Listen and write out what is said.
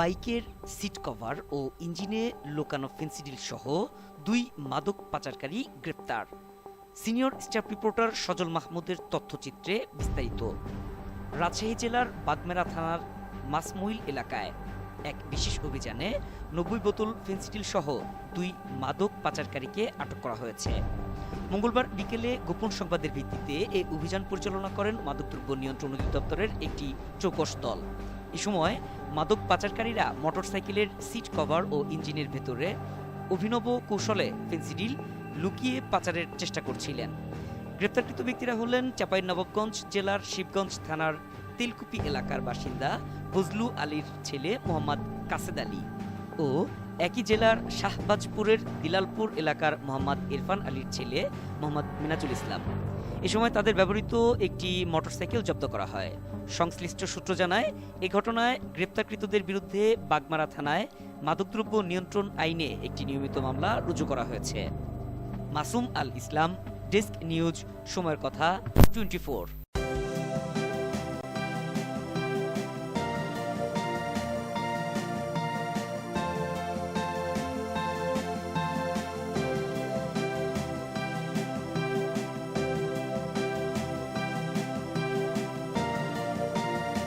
বাইকের seat cover ও ইঞ্জিনে লোকানো Phensedyl সহ দুই মাদক পাচারকারী গ্রেপ্তার। সিনিয়র স্টাফ রিপোর্টার সজল মাহমুদের তথ্যচিত্রে বিস্তারিত। রাজশাহী জেলার বাগমেরা থানার মাসমুইল এলাকায় এক বিশেষ অভিযানে নব্বই বোতল ফেন্সিডিল সহ দুই মাদক পাচারকারীকে আটক করা হয়েছে। মঙ্গলবার বিকেলে গোপন সংবাদের ভিত্তিতে এই অভিযান পরিচালনা করেন মাদকদ্রব্য নিয়ন্ত্রণ অধিদপ্তরের একটি চৌকস দল। এ সময় মাদক পাচারকারীরা মোটরসাইকেলের সিট কভার ও ইঞ্জিনের ভেতরে অভিনব কৌশলে ফেন্সিডিল লুকিয়ে পাচারের চেষ্টা করছিলেন। গ্রেপ্তারকৃত ব্যক্তিরা হলেন চাঁপাইনবাবগঞ্জ জেলার শিবগঞ্জ থানার তেলকুপি এলাকার বাসিন্দা ফজলু আলীর ছেলে মোহাম্মদ কাসেদ আলী ও একই জেলার শাহবাজপুরের দিলালপুর এলাকার মোহাম্মদ ইরফান আলীর ছেলে মোহাম্মদ মিনাজুল ইসলাম। এ সময় তাদের ব্যবহৃত একটি মোটরসাইকেল জব্দ করা হয়। সংশ্লিষ্ট সূত্র জানায়, এ ঘটনায় গ্রেপ্তারকৃতদের বিরুদ্ধে বাগমারা থানায় মাদকদ্রব্য নিয়ন্ত্রণ আইনে একটি নিয়মিত মামলা রুজু করা হয়েছে। মাসুম আল ইসলাম, ডেস্ক নিউজ, সময়ের কথা, টোয়েন্টি